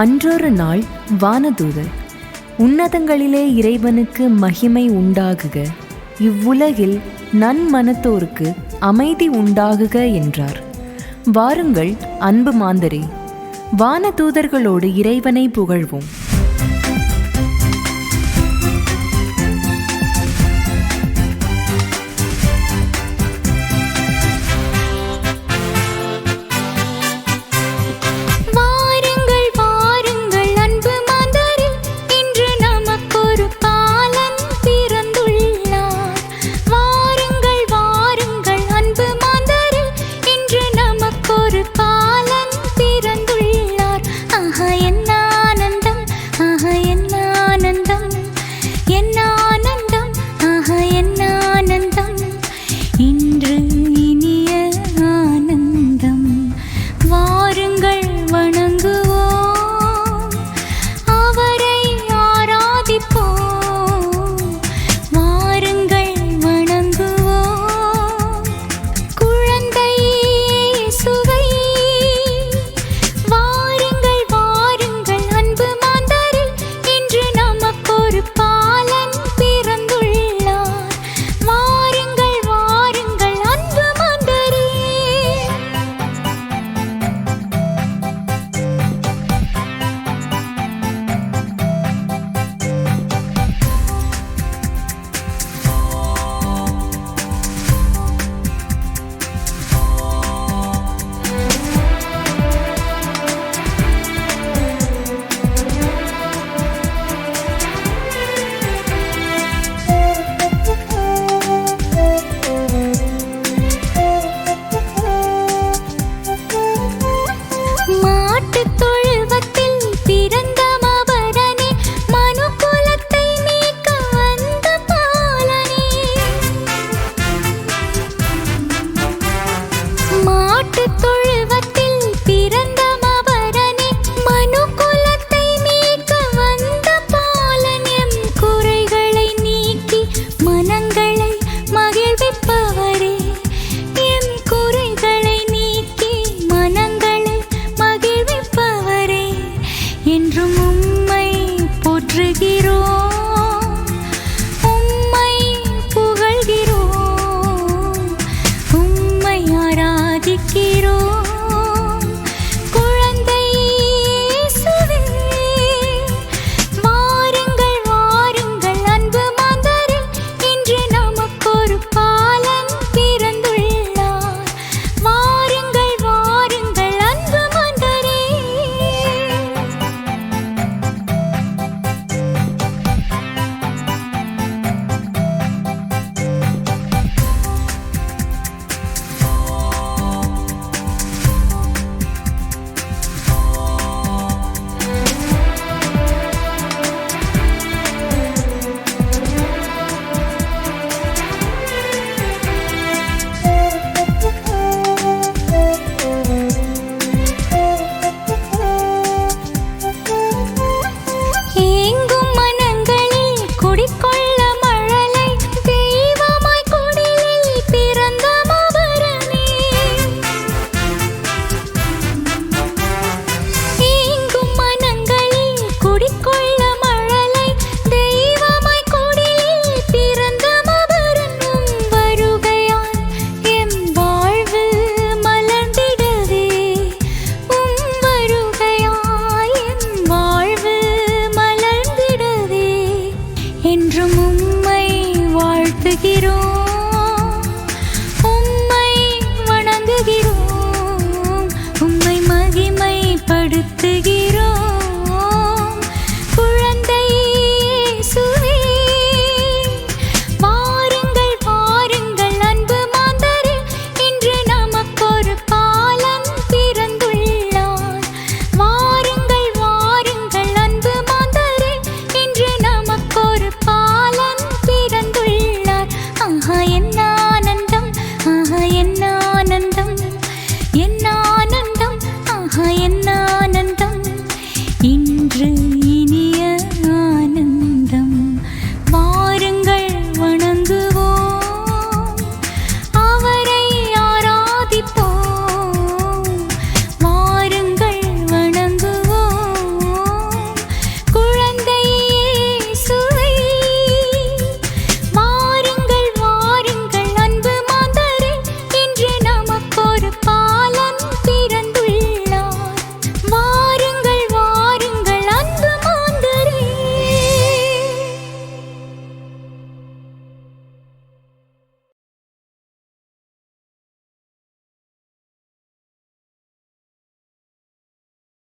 அன்றொரு நாள் வானதூதர். உன்னதங்களிலே இறைவனுக்கு மகிமை உண்டாகுக. இவ்வுலகில் நன்மனத்தோருக்கு அமைதி உண்டாகுக என்றார். வாருங்கள் அன்பு மாந்தரே. வானதூதர்களோடு இறைவனை புகழ்வோம். தொட்டு தொழ என்றும் உம்மை போற்றுகிறேன். காட்டுகிறேன்